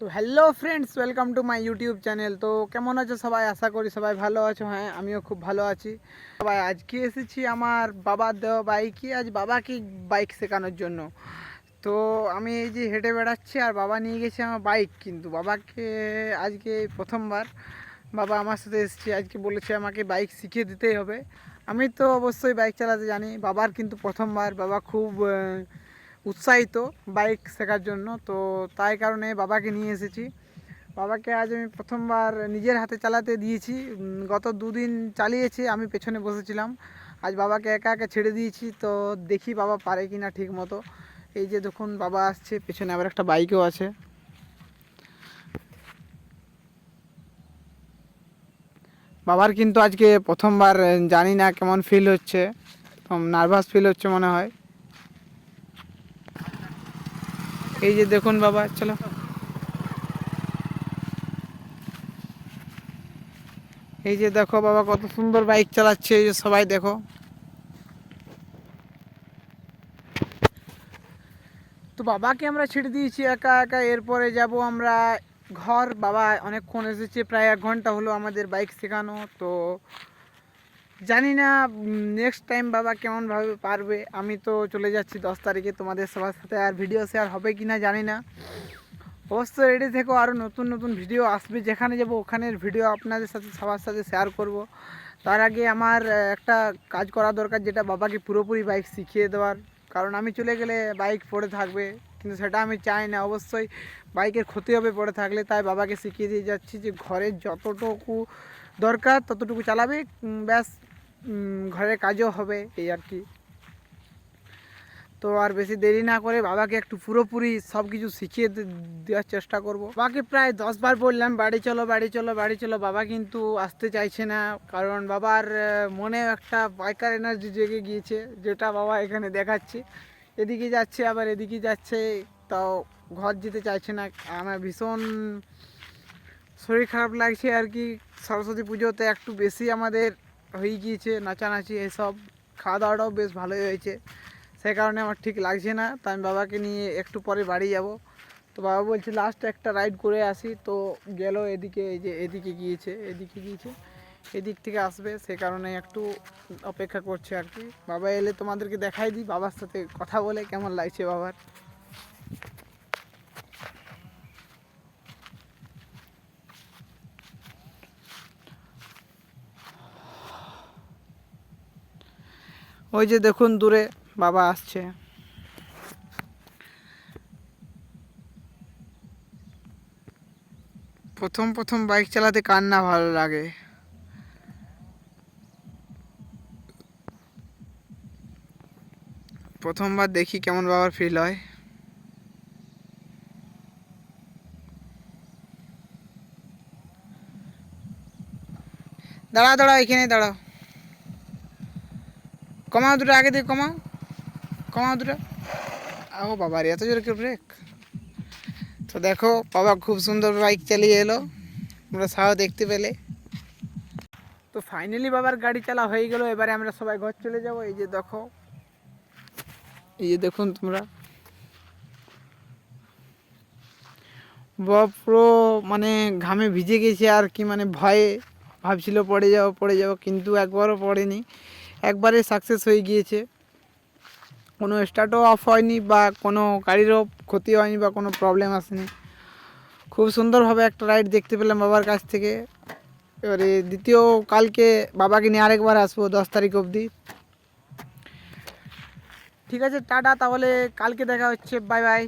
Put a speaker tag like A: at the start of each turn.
A: তো hello friends welcome to my YouTube channel তো কেমন আছো সবাই? আশা করি সবাই ভালো আছো। হ্যাঁ আমিও খুব ভালো আছি। সবাই, আজকে এসেছি আমার বাবার দেওয়া বাইকই আজ বাবাকে বাইক শেখানোর জন্য। তো আমি এই যে হেঁটে বেড়াচ্ছি আর বাবা নিয়ে গেছে আমার বাইক কিন্তু। বাবাকে আজকে প্রথমবার বাবা আমার সাথে এসেছে। আজকে বলেছে আমাকে বাইক শিখিয়ে দিতেই হবে। আমি তো অবশ্যই বাইক চালাতে জানি। বাবার কিন্তু প্রথমবার। বাবা খুব উৎসাহিত বাইক শেখার জন্য। তো তাই কারণে বাবাকে নিয়ে এসেছি। বাবাকে আজ আমি প্রথমবার নিজের হাতে চালাতে দিয়েছি। গত দুদিন চালিয়েছি, আমি পেছনে বসেছিলাম। আজ বাবাকে একা একা ছেড়ে দিয়েছি। তো দেখি বাবা পারে কি না ঠিক মতো। এই যে দেখুন, বাবা আসছে, পেছনে আবার একটা বাইকও আছে। বাবার কিন্তু আজকে প্রথমবার, জানি না কেমন ফিল হচ্ছে। নার্ভাস ফিল হচ্ছে মনে হয়। এই যে দেখুন বাবা, চলো। এই যে দেখো বাবা, কত সুন্দর বাইক চালাচ্ছে, এই যে সবাই দেখো। তো বাবাকে আমরা ছেড়ে দিয়েছি একা একা, এরপরে যাব আমরা ঘর। বাবা অনেকক্ষণ এসেছে, প্রায় এক ঘণ্টা হলো আমাদের বাইক শেখানো, তো জানি না নেক্সট টাইম বাবা কেমনভাবে পারবে। আমি তো চলে যাচ্ছি দশ তারিখে তোমাদের সবার সাথে। আর ভিডিও শেয়ার হবে কি না জানি না। অবশ্যই রেডি থেকো আরও নতুন নতুন ভিডিও আসবে। যেখানে যাব ওখানের ভিডিও আপনাদের সাথে, সবার সাথে শেয়ার করব। তার আগে আমার একটা কাজ করা দরকার, যেটা বাবাকে পুরোপুরি বাইক শিখিয়ে দেওয়ার। কারণ আমি চলে গেলে বাইক পড়ে থাকবে, কিন্তু সেটা আমি চাই না। অবশ্যই বাইকের ক্ষতি হবে পড়ে থাকলে, তাই বাবাকে শিখিয়ে দিয়ে যাচ্ছি যে ঘরের যতটুকু দরকার, ততটুকু চালাবে। ব্যাস ঘরের কাজও হবে এই আর কি। তো আর বেশি দেরি না করে বাবাকে একটু পুরোপুরি সব কিছু শিখিয়ে দেওয়ার চেষ্টা করব। বাবাকে প্রায় দশ বার বললাম, বাড়ি চলো বাড়ি চলো বাড়ি চলো। বাবা কিন্তু আসতে চাইছে না, কারণ বাবার মনে একটা বাইকার এনার্জি জেগে গিয়েছে, যেটা বাবা এখানে দেখাচ্ছে। এদিকে যাচ্ছে, আবার এদিকে যাচ্ছে, তাও ঘর যেতে চাইছে না। আমার ভীষণ শরীর খারাপ লাগছে আর কি। সরস্বতী পুজোতে একটু বেশি আমাদের হয়ে গিয়েছে, নাচানাচি, এসব খাওয়া দাওয়াটাও বেশ ভালোই হয়েছে। সেই কারণে আমার ঠিক লাগছে না তাই আমি বাবাকে নিয়ে একটু পরে বাড়ি যাব। তো বাবা বলছে লাস্ট একটা রাইড করে আসি। তো গেল এদিকে, এই যে এদিকে গিয়েছে এদিকে গিয়েছে, এদিক থেকে আসবে। সে কারণে একটু অপেক্ষা করছে আর কি। বাবা এলে তোমাদেরকে দেখাই দিই, বাবার সাথে কথা বলে কেমন লাগছে বাবার। ওই যে দেখুন দূরে বাবা আসছে। প্রথম প্রথম বাইক চালাতে কার না ভালো লাগে? প্রথমবার দেখি কেমন বাবার ফিল হয়। দাঁড়াও দাঁড়াও এখানে দাঁড়াও। কমাও দুটো, আগে দিয়ে কমাও। কমাও দুটো। ও বাবা রে, এত জোরে কি ব্রেক তো দেখো, বাবা খুব সুন্দর বাইক চালিয়ে এলো। তোমরা সাহ দেখতে পেলে। তো ফাইনালি বাবার গাড়ি চালা হয়ে গেল। এবারে আমরা সবাই ঘর চলে যাব। এই যে দেখো, এই যে দেখুন তোমরা। বাবা পুরো মানে ঘামে ভিজে গেছে আর কি মানে ভয়ে ভাবছিল পড়ে যাব পড়ে যাব, কিন্তু একবারও পড়েনি। একবারে সাকসেস হয়ে গিয়েছে। কোনো স্টার্টও অফ হয়নি বা কোনো গাড়িরও ক্ষতি হয়নি বা কোনো প্রবলেম আসেনি। খুব সুন্দরভাবে একটা রাইড দেখতে পেলাম বাবার কাছ থেকে। এবারে দ্বিতীয় কালকে বাবাকে নিয়ে আরেকবার আসব দশ তারিখ অবধি। ঠিক আছে, টাটা, তাহলে কালকে দেখা হচ্ছে বাই বাই